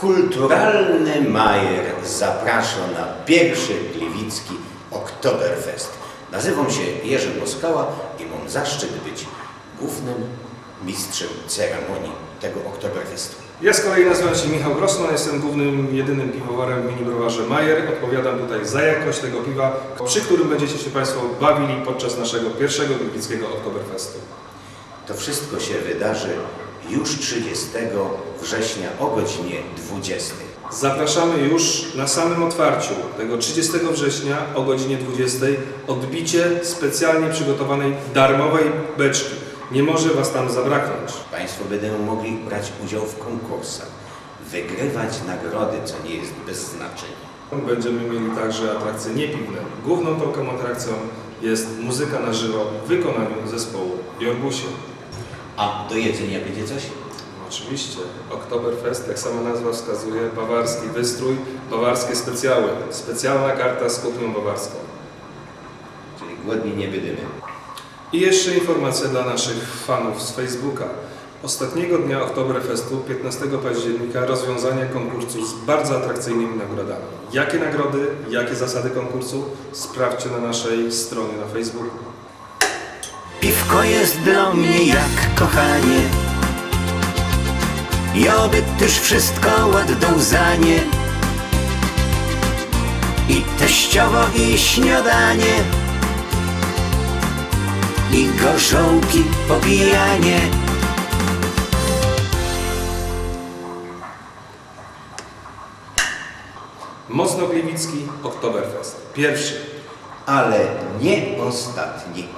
Kulturalny Majer zaprasza na pierwszy gliwicki Oktoberfest. Nazywam się Jerzy Moskała i mam zaszczyt być głównym mistrzem ceremonii tego Oktoberfestu. Ja z kolei nazywam się Michał Grossman, jestem głównym, jedynym piwowarem w minibrowarze Majer. Odpowiadam tutaj za jakość tego piwa, przy którym będziecie się Państwo bawili podczas naszego pierwszego gliwickiego Oktoberfestu. To wszystko się wydarzy już 30 września o godzinie 20. Zapraszamy już na samym otwarciu tego 30 września o godzinie 20 odbicie specjalnie przygotowanej darmowej beczki. Nie może Was tam zabraknąć. Państwo będą mogli brać udział w konkursach, wygrywać nagrody, co nie jest bez znaczenia. Będziemy mieli także atrakcje niepiwne. Główną taką atrakcją jest muzyka na żywo w wykonaniu zespołu Jorbusie. A do jedzenia będzie coś? Oczywiście, Oktoberfest, jak sama nazwa wskazuje, bawarski wystrój, bawarskie specjały, specjalna karta z kuchnią bawarską. Czyli głodni nie będziemy. I jeszcze informacja dla naszych fanów z Facebooka. Ostatniego dnia Oktoberfestu, 15 października, rozwiązanie konkursu z bardzo atrakcyjnymi nagrodami. Jakie nagrody, jakie zasady konkursu? Sprawdźcie na naszej stronie na Facebooku. Piwko jest dla mnie jak kochanie I oby też wszystko za nie I teściowo i śniadanie I gorzołki popijanie Mocno Gliwicki Oktoberfest. Pierwszy. Ale nie ostatni.